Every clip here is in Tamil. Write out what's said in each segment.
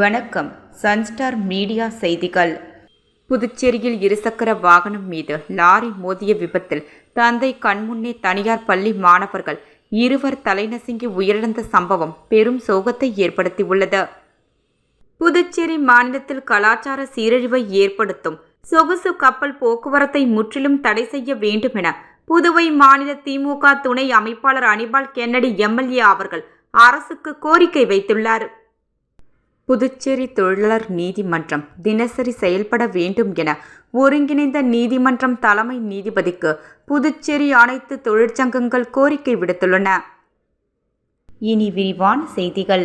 வணக்கம். சன்ஸ்டார் மீடியா செய்திகள். புதுச்சேரியில் இருசக்கர வாகனம் மீது லாரி மோதிய விபத்தில் தந்தை கண்முன்னே தனியார் பள்ளி மாணவர்கள் இருவர் தலைநசுங்கி உயிரிழந்த சம்பவம் பெரும் சோகத்தை ஏற்படுத்தியுள்ளது. புதுச்சேரி மாநிலத்தில் கலாச்சார சீரழிவை ஏற்படுத்தும் சொகுசு கப்பல் போக்குவரத்தை முற்றிலும் தடை செய்ய வேண்டுமென புதுவை மாநில திமுக துணை அமைப்பாளர் அனிபால் கென்னடி எம்எல்ஏ அவர்கள் அரசுக்கு கோரிக்கை வைத்துள்ளார். புதுச்சேரி தொழிலாளர் நீதிமன்றம் தினசரி செயல்பட வேண்டும் என ஒருங்கிணைந்த நீதிமன்றம் தலைமை நீதிபதிக்கு புதுச்சேரி அனைத்து தொழிற்சங்கங்கள் கோரிக்கை விடுத்துள்ளன. இனி விரிவான செய்திகள்.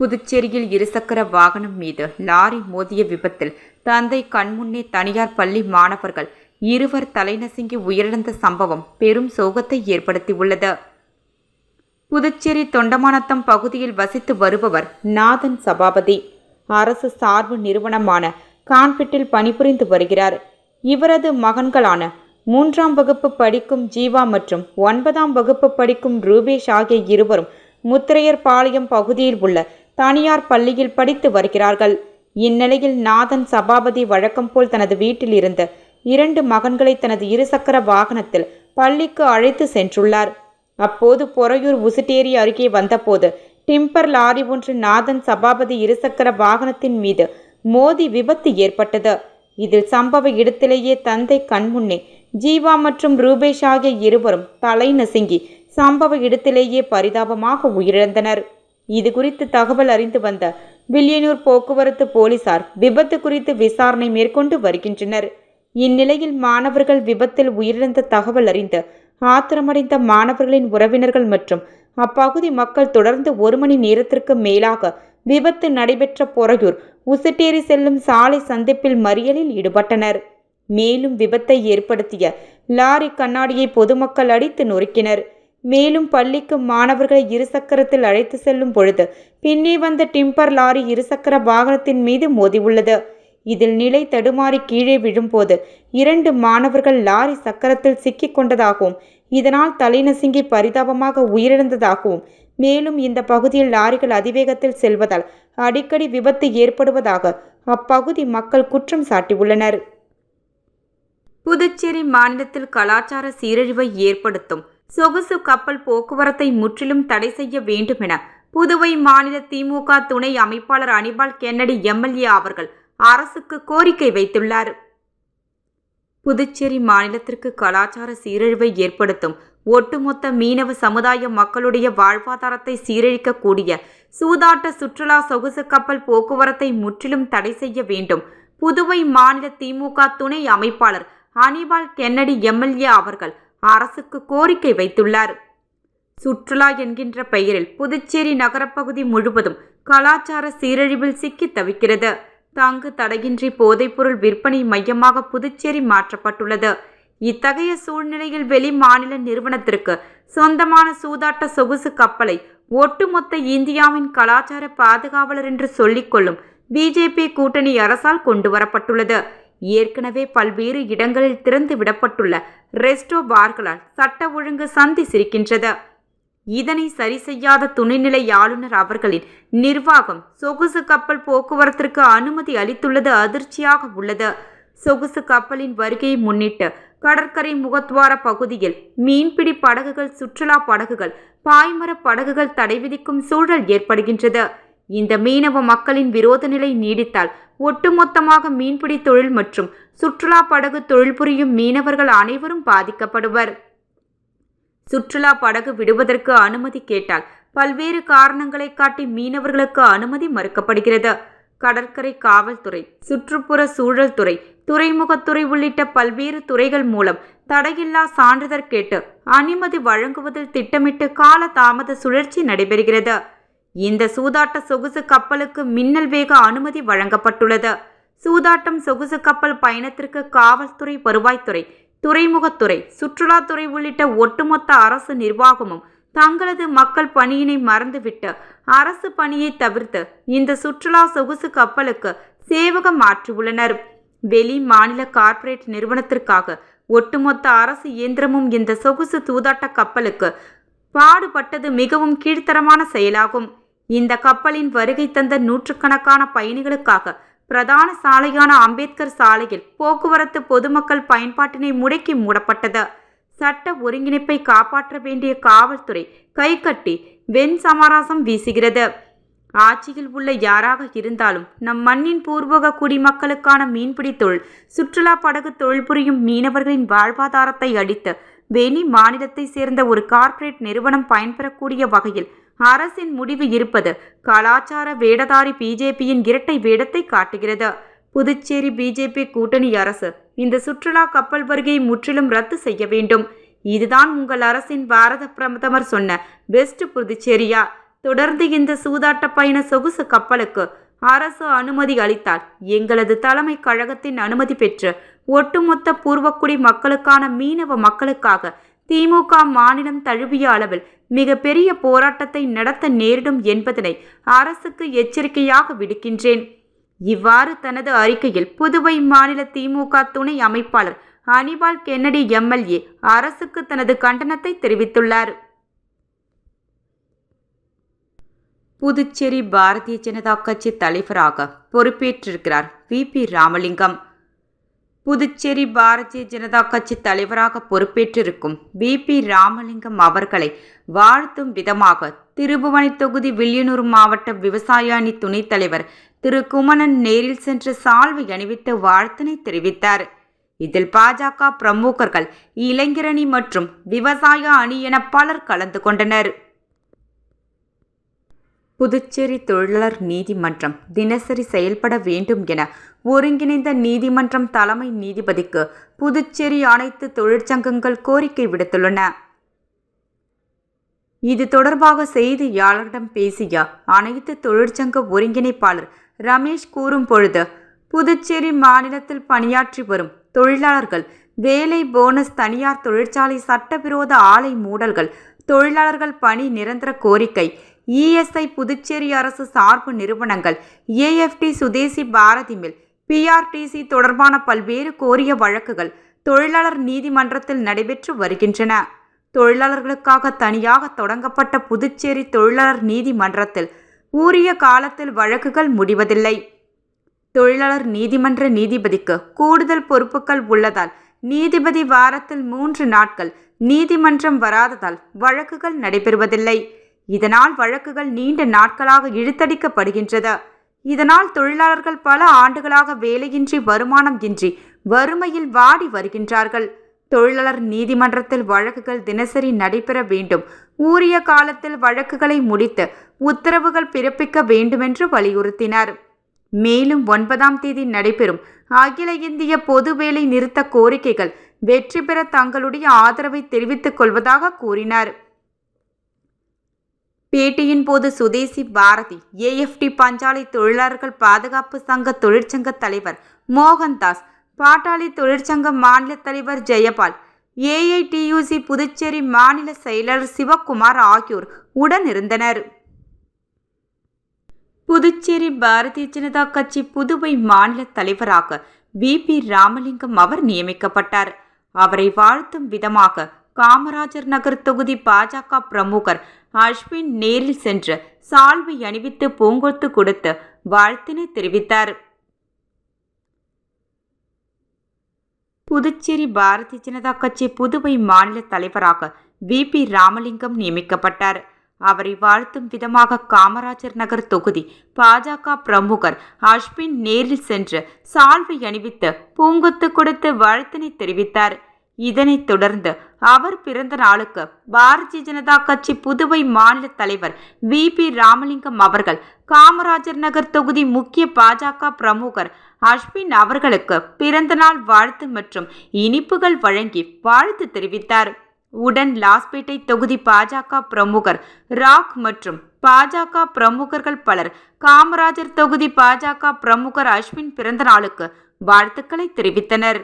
புதுச்சேரியில் இருசக்கர வாகனம் மீது லாரி மோதிய விபத்தில் தந்தை கண்முன்னே தனியார் பள்ளி மாணவர்கள் இருவர் தலைநசுங்கி உயிரிழந்த சம்பவம் பெரும் சோகத்தை ஏற்படுத்தியுள்ளது. புதுச்சேரி தொண்டமானத்தம் பகுதியில் வசித்து வருபவர் நாதன் சபாபதி. அரசு சார்பு நிறுவனமான கான்பிட்டில் பணிபுரிந்து வருகிறார். இவரது மகன்களான மூன்றாம் வகுப்பு படிக்கும் ஜீவா மற்றும் ஒன்பதாம் வகுப்பு படிக்கும் ரூபேஷ் ஆகிய இருவரும் முத்திரையர் பாளையம் பகுதியில் உள்ள தனியார் பள்ளியில் படித்து வருகிறார்கள். இந்நிலையில் நாதன் சபாபதி வழக்கம் போல் தனது வீட்டில் இருந்த இரண்டு மகன்களை தனது இருசக்கர வாகனத்தில் பள்ளிக்கு அழைத்து சென்றுள்ளார். அப்போது பொறையூர் உசுட்டேரி அருகே வந்தபோது டிம்பர் லாரி ஒன்று நாதன் சபாபதி இருசக்கர வாகனத்தின் மீது மோதி விபத்து ஏற்பட்டது. இதில் சம்பவ இடத்திலேயே தந்தை கண்முன்னே ஜீவா மற்றும் ரூபேஷ் ஆகிய இருவரும் தலை நசுங்கி சம்பவ இடத்திலேயே பரிதாபமாக உயிரிழந்தனர். இது குறித்து தகவல் அறிந்து வந்த வில்லியனூர் போக்குவரத்து போலீசார் விபத்து குறித்து விசாரணை மேற்கொண்டு வருகின்றனர். இந்நிலையில் மாணவர்கள் விபத்தில் உயிரிழந்த தகவல் அறிந்து ஆத்திரமடைந்த மாணவர்களின் உறவினர்கள் மற்றும் அப்பகுதி மக்கள் தொடர்ந்து ஒரு மணி நேரத்திற்கு மேலாக விபத்து நடைபெற்ற பொறையூர் உசுட்டேரி செல்லும் சாலை சந்திப்பில் மறியலில் ஈடுபட்டனர். மேலும் விபத்தை ஏற்படுத்திய லாரி கண்ணாடியை பொதுமக்கள் அடித்து நொறுக்கினர். மேலும் பள்ளிக்கு மாணவர்களை இருசக்கரத்தில் அழைத்து செல்லும் பொழுது பின்னே வந்த டிம்பர் லாரி இருசக்கர வாகனத்தின் மீது மோதியுள்ளது. இதில் நிலை தடுமாறி கீழே விழும்போது இரண்டு மாணவர்கள் லாரி சக்கரத்தில் சிக்கிக் கொண்டதாகவும் இதனால் தலைநசுங்கி பரிதாபமாக உயிரிழந்ததாகவும் மேலும் இந்த பகுதியில் லாரிகள் அதிவேகத்தில் செல்வதால் அடிக்கடி விபத்து ஏற்படுவதாக அப்பகுதி மக்கள் குற்றம் சாட்டியுள்ளனர். புதுச்சேரி மாநிலத்தில் கலாச்சார சீரழிவை ஏற்படுத்தும் சொகுசு கப்பல் போக்குவரத்தை முற்றிலும் தடை செய்ய வேண்டுமென புதுவை மாநில திமுக துணை அமைப்பாளர் அனிபால் கென்னடி எம்எல்ஏ அவர்கள் அரசுக்கு கோரிக்கை வைத்துள்ளார். புதுச்சேரி மாநிலத்திற்கு கலாச்சார சீரழிவை ஏற்படுத்தும் ஒட்டுமொத்த மீனவ சமுதாய மக்களுடைய வாழ்வாதாரத்தை சீரழிக்கக்கூடிய சூதாட்ட சுற்றுலா சொகுசு கப்பல் போக்குவரத்தை முற்றிலும் தடை செய்ய வேண்டும். புதுவை மாநில திமுக துணை அமைப்பாளர் அனிபால் கென்னடி எம்எல்ஏ அவர்கள் அரசுக்கு கோரிக்கை வைத்துள்ளார். சுற்றுலா என்கின்ற பெயரில் புதுச்சேரி நகரப்பகுதி முழுவதும் கலாச்சார சீரழிவில் சிக்கி தவிக்கிறது. தங்கு தடையின்றி போதைப்பொருள் விற்பனை மையமாக புதுச்சேரி மாற்றப்பட்டுள்ளது. இத்தகைய சூழ்நிலையில் வெளி மாநில நிறுவனத்திற்கு சொந்தமான சூதாட்ட சொகுசு கப்பலை ஒட்டுமொத்த இந்தியாவின் கலாச்சார பாதுகாவலர் என்று சொல்லிக்கொள்ளும் பிஜேபி கூட்டணி அரசால் கொண்டு வரப்பட்டுள்ளது ஏற்கனவே பல்வேறு இடங்களில் திறந்து விடப்பட்டுள்ள ரெஸ்டோ பார்களால் சட்ட ஒழுங்கு சந்தி சிரிக்கின்றது. இதனை சரி செய்யாத துணைநிலை ஆளுநர் அவர்களின் நிர்வாகம் சொகுசு கப்பல் போக்குவரத்திற்கு அனுமதி அளித்துள்ளது அதிர்ச்சியாக உள்ளது. சொகுசு கப்பலின் வருகையை முன்னிட்டு கடற்கரை முகத்வார பகுதியில் மீன்பிடி படகுகள் சுற்றுலா படகுகள் பாய்மர படகுகள் தடை விதிக்கும் சூழல் ஏற்படுகின்றது. இந்த மீனவ மக்களின் விரோத நிலை நீடித்தால் ஒட்டுமொத்தமாக மீன்பிடி தொழில் மற்றும் சுற்றுலா படகு தொழில் புரியும் மீனவர்கள் அனைவரும் பாதிக்கப்படுவர். சுற்றுலா படகு விடுவதற்கு அனுமதி கேட்டால் பல்வேறு காரணங்களை காட்டி மீனவர்களுக்கு அனுமதி மறுக்கப்படுகிறது. கடற்கரை காவல்துறை சுற்றுப்புற சூழல் துறை துறைமுகத்துறை உள்ளிட்ட பல்வேறு துறைகள் மூலம் தடையில்லா சான்றிதழ் கேட்டு அனுமதி வழங்குவதில் திட்டமிட்டு கால தாமத சுழற்சி நடைபெறுகிறது. இந்த சூதாட்ட சொகுசு கப்பலுக்கு மின்னல் வேக அனுமதி வழங்கப்பட்டுள்ளது. சூதாட்டம் சொகுசு கப்பல் பயணத்திற்கு காவல்துறை வருவாய்த்துறை துறைமுகத்துறை சுற்றுலாத்துறை உள்ளிட்ட ஒட்டுமொத்த அரசு நிர்வாகமும் தங்களது மக்கள் பணியினை மறந்துவிட்டு அரசு பணியை தவிர்த்து இந்த சுற்றுலா சொகுசு கப்பலுக்கு சேவகம் மாற்றியுள்ளனர் வெளி மாநில கார்ப்பரேட் நிறுவனத்திற்காக ஒட்டுமொத்த அரசு இயந்திரமும் இந்த சொகுசு தூதாட்ட கப்பலுக்கு பாடுபட்டது மிகவும் கீழ்த்தரமான செயலாகும். இந்த கப்பலின் வருகை தந்த நூற்றுக்கணக்கான பயணிகளுக்காக பிரதான சாலையான அம்பேத்கர் சாலையில் போக்குவரத்து பொதுமக்கள் பயன்பாட்டினை முடக்கி மூடப்பட்டது. சட்ட ஒருங்கிணைப்பை காப்பாற்ற வேண்டிய காவல்துறை கைகட்டி வெண் சமராசம் வீசுகிறது. ஆட்சியில் உள்ள யாராக இருந்தாலும் நம் மண்ணின் பூர்வக குடிமக்களுக்கான மீன்பிடி தொழில் சுற்றுலா படகு தொழில் புரியும் மீனவர்களின் வாழ்வாதாரத்தை அடித்து வெளி மாநிலத்தை சேர்ந்த ஒரு கார்ப்பரேட் நிறுவனம் பயன்பெறக்கூடிய வகையில் அரசின் முடிவு இருப்பது கலாச்சார வேடதாரி பிஜேபியின் இரட்டை வேடத்தை காட்டுகிறது. புதுச்சேரி பிஜேபி கூட்டணி அரசு இந்த சுற்றுலா கப்பல் வருகையை முற்றிலும் ரத்து செய்ய வேண்டும். இதுதான் உங்கள் அரசின் பாரத பிரதமர் சொன்ன பெஸ்ட் புதுச்சேரியா. தொடர்ந்து இந்த சூதாட்ட பயண சொகுசு கப்பலுக்கு அரசு அனுமதி அளித்தால் எங்களது தலைமை கழகத்தின் அனுமதி பெற்று ஒட்டுமொத்த பூர்வக்குடி மக்களுக்கான மீனவ மக்களுக்காக திமுக மாநிலம் தழுவிய அளவில் மிகப்பெரிய போராட்டத்தை நடத்த நேரிடும் என்பதனை அரசுக்கு எச்சரிக்கையாக விடுக்கின்றேன். இவ்வாறு தனது அறிக்கையில் புதுவை மாநில திமுக துணை அமைப்பாளர் அனிபால் கென்னடி எம்எல்ஏ அரசுக்கு தனது கண்டனத்தை தெரிவித்துள்ளார். புதுச்சேரி பாரதிய ஜனதா கட்சி தலைவராக பொறுப்பேற்றிருக்கிறார் வி பி ராமலிங்கம். புதுச்சேரி பாரதிய ஜனதா கட்சி தலைவராக பொறுப்பேற்றிருக்கும் பி. பி. ராமலிங்கம் அவர்களை வாழ்த்தும் விதமாக திருபுவனை தொகுதி வில்லியனூர் மாவட்ட விவசாய அணி துணைத் தலைவர் திரு. குமணன் நேரில் சென்று சால்வை அணிவித்து வாழ்த்தினை தெரிவித்தார். இதில் பாஜக பிரமுகர்கள் இளைஞரணி மற்றும் விவசாய அணி என பலர் கலந்து கொண்டனர். புதுச்சேரி தொழிலாளர் நீதிமன்றம் தினசரி செயல்பட வேண்டும் என ஒருங்கிணைந்த நீதிமன்றம் தலைமை நீதிபதிக்கு புதுச்சேரி அனைத்து தொழிற்சங்கங்கள் கோரிக்கை விடுத்துள்ளன. இது தொடர்பாக செய்தியாளரிடம் பேசிய அனைத்து தொழிற்சங்க ஒருங்கிணைப்பாளர் ரமேஷ் கூறும் பொழுது புதுச்சேரி மாநிலத்தில் பணியாற்றி வரும் தொழிலாளர்கள் வேலை போனஸ் தனியார் தொழிற்சாலை சட்டவிரோத ஆலை மூடல்கள் தொழிலாளர்கள் பணி நிரந்தர கோரிக்கை இஎஸ்ஐ புதுச்சேரி அரசு சார்பு நிறுவனங்கள் AFT Swadeshi Bharathi mill PRTC தொடர்பான பல்வேறு கோரிய வழக்குகள் தொழிலாளர் நீதிமன்றத்தில் நடைபெற்று வருகின்றன. தொழிலாளர்களுக்காக தனியாக தொடங்கப்பட்ட புதுச்சேரி தொழிலாளர் நீதிமன்றத்தில் உரிய காலத்தில் வழக்குகள் முடிவதில்லை. தொழிலாளர் நீதிமன்ற நீதிபதிக்கு கூடுதல் பொறுப்புகள் உள்ளதால் நீதிபதி வாரத்தில் மூன்று நாட்கள் நீதிமன்றம் வராததால் வழக்குகள் நடைபெறுவதில்லை. இதனால் வழக்குகள் நீண்ட நாட்களாக இழுத்தடிக்கப்படுகின்றது. இதனால் தொழிலாளர்கள் பல ஆண்டுகளாக வேலையின்றி வருமானம் இன்றி வறுமையில் வாடி வருகின்றார்கள். தொழிலாளர் நீதிமன்றத்தில் வழக்குகள் தினசரி நடைபெற வேண்டும். ஊரிய காலத்தில் வழக்குகளை முடித்து உத்தரவுகள் பிறப்பிக்க வேண்டுமென்று வலியுறுத்தினார். மேலும் ஒன்பதாம் தேதி நடைபெறும் அகில இந்திய பொது வேலை நிறுத்த கோரிக்கைகள் வெற்றி பெற தங்களுடைய ஆதரவை தெரிவித்துக் கொள்வதாக கூறினார். பேட்டியின் போது சுதேசி பாரதி ஏஎஃப்டி பஞ்சாலை தொழிலாளர்கள் பாதுகாப்பு சங்க தொழிற்சங்க தலைவர் மோகன்தாஸ் பாட்டாளி தொழிற்சங்க மாநில தலைவர் ஜெயபால் ஏஐடியூசி புதுச்சேரி மாநில செயலர் சிவக்குமார் ஆகியோர் உடன் இருந்தனர் புதுச்சேரி பாரதிய ஜனதா கட்சி புதுவை மாநில தலைவராக வி பி ராமலிங்கம் அவர் நியமிக்கப்பட்டார். அவரை வாழ்த்தும் விதமாக காமராஜர் நகர் தொகுதி பாஜக பிரமுகர் அஸ்வின் நேரில் சென்று சால்வை அணிவித்து பூங்கொத்து கொடுத்து வாழ்த்தினை தெரிவித்தார். புதுச்சேரி பாரதிய ஜனதா கட்சி புதுவை மாநில தலைவராக வி. பி. ராமலிங்கம் நியமிக்கப்பட்டார். அவரை வாழ்த்தும் விதமாக காமராஜர் நகர் தொகுதி பாஜக பிரமுகர் அஸ்வின் நேரில் சென்று சால்வை அணிவித்து பூங்கொத்து கொடுத்து வாழ்த்தினை தெரிவித்தார். இதனைத் தொடர்ந்து அவர் பிறந்த நாளுக்கு பாரதிய ஜனதா கட்சி புதுவை மாநில தலைவர் வி. பி. ராமலிங்கம் அவர்கள் காமராஜர் நகர் தொகுதி முக்கிய பாஜக பிரமுகர் அஸ்வின் அவர்களுக்கு பிறந்தநாள் வாழ்த்து மற்றும் இனிப்புகள் வழங்கி வாழ்த்து தெரிவித்தார். உடன் லாஸ்பேட்டை தொகுதி பாஜக பிரமுகர் ராக் மற்றும் பாஜக பிரமுகர்கள் பலர் காமராஜர் தொகுதி பாஜக பிரமுகர் அஸ்வின் பிறந்த நாளுக்கு வாழ்த்துக்களை தெரிவித்தனர்.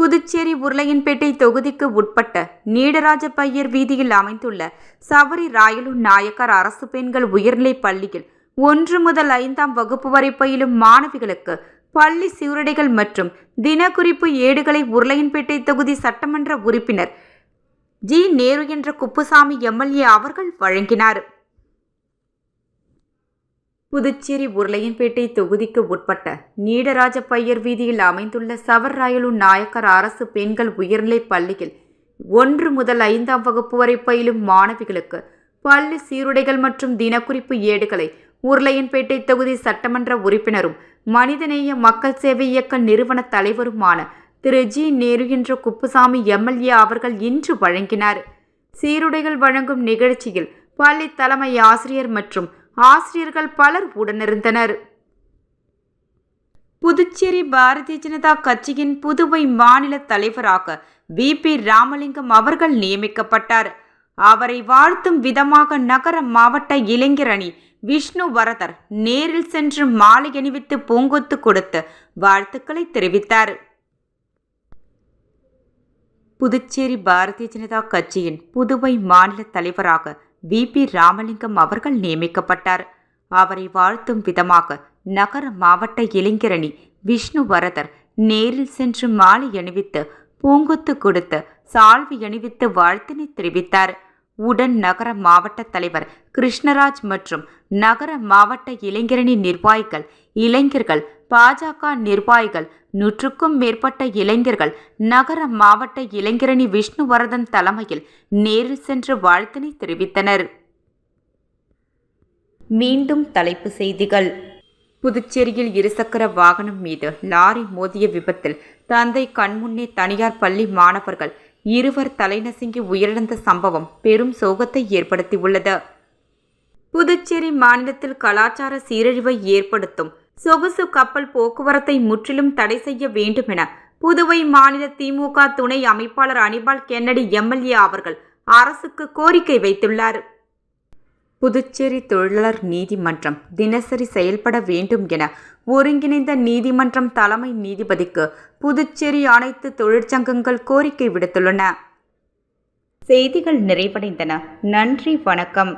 புதுச்சேரி உருளையன்பேட்டை தொகுதிக்கு உட்பட்ட நீடராஜ பையர் வீதியில் அமைந்துள்ள சவரி ராயலு நாயக்கர் அரசு பெண்கள் உயர்நிலைப் பள்ளியில் ஒன்று முதல் ஐந்தாம் வகுப்பு வரை பயிலும் மாணவிகளுக்கு பள்ளி சீருடைகள் மற்றும் தினக்குறிப்பு ஏடுகளை உருளையன்பேட்டை தொகுதி சட்டமன்ற உறுப்பினர் ஜி. நேரு என்ற குப்புசாமி எம்எல்ஏ அவர்கள் வழங்கினார். புதுச்சேரி உருளையன்பேட்டை தொகுதிக்கு உட்பட்ட நீடராஜ பையர் வீதியில் அமைந்துள்ள சவர்ராயலு நாயக்கர் அரசு பெண்கள் உயர்நிலைப் பள்ளியில் ஒன்று முதல் ஐந்தாம் வகுப்பு வரை பயிலும் மாணவிகளுக்கு பள்ளி சீருடைகள் மற்றும் தினக்குறிப்பு ஏடுகளை உருளையன்பேட்டை தொகுதி சட்டமன்ற உறுப்பினரும் மனிதநேய மக்கள் சேவை இயக்க நிறுவன தலைவருமான திரு. ஜி. நேரு என்ற குப்புசாமி எம்எல்ஏ அவர்கள் இன்று வழங்கினார். சீருடைகள் வழங்கும் நிகழ்ச்சியில் பள்ளி தலைமை ஆசிரியர் மற்றும் ஆசிரியர்கள் பலர் உடனிருந்தனர். புதுச்சேரி பாரதிய ஜனதா கட்சியின் புதுவை மாநில தலைவராக வி. பி. ராமலிங்கம் அவர்கள் நியமிக்கப்பட்டார். அவரை வாழ்த்தும் விதமாக நகர மாவட்ட இளைஞர் அணி விஷ்ணு வரதர் நேரில் சென்று மாலை அணிவித்து பூங்கொத்து கொடுத்து வாழ்த்துக்களை தெரிவித்தார். புதுச்சேரி பாரதிய ஜனதா கட்சியின் புதுவை மாநில தலைவராக வி. பி. ராமலிங்கம் அவர்கள் நியமிக்கப்பட்டார். அவரை வாழ்த்தும் விதமாக நகர மாவட்ட இளைஞரணி விஷ்ணு வரதர் நேரில் சென்று மாலை அணிவித்து பூங்குத்து கொடுத்து சால்வி அணிவித்து வாழ்த்தினை தெரிவித்தார். உடன் நகர மாவட்ட தலைவர் கிருஷ்ணராஜ் மற்றும் நகர மாவட்ட இளைஞரணி நிர்வாகிகள் இளைஞர்கள் பாஜக நிர்வாகிகள் நூற்றுக்கும் மேற்பட்ட இளைஞர்கள் நகர மாவட்ட இளைஞரணி விஷ்ணுவரதன் தலைமையில் நேரில் சென்று வாழ்த்தினை தெரிவித்தனர். மீண்டும் தலைப்பு செய்திகள். புதுச்சேரியில் இருசக்கர வாகனம் மீது லாரி மோதிய விபத்தில் தந்தை கண்முன்னே தனியார் பள்ளி மாணவர்கள் இருவர் தலைநசுங்கி உயிரிழந்த சம்பவம் பெரும் சோகத்தை ஏற்படுத்தியுள்ளது. புதுச்சேரி மாநிலத்தில் கலாச்சார சீரழிவை ஏற்படுத்தும் சொகுசு கப்பல் போக்குவரத்தை முற்றிலும் தடை செய்ய வேண்டும் என புதுவை மாநில திமுக துணை அமைப்பாளர் அனிபால் கென்னடி எம்எல்ஏ அவர்கள் அரசுக்கு கோரிக்கை வைத்துள்ளார். புதுச்சேரி தொழிலாளர் நீதிமன்றம் தினசரி செயல்பட வேண்டும் என ஒருங்கிணைந்த நீதிமன்றம் தலைமை நீதிபதிக்கு புதுச்சேரி அனைத்து தொழிற்சங்கங்கள் கோரிக்கை விடுத்துள்ளன. செய்திகள் நிறைவடைந்தன. நன்றி வணக்கம்.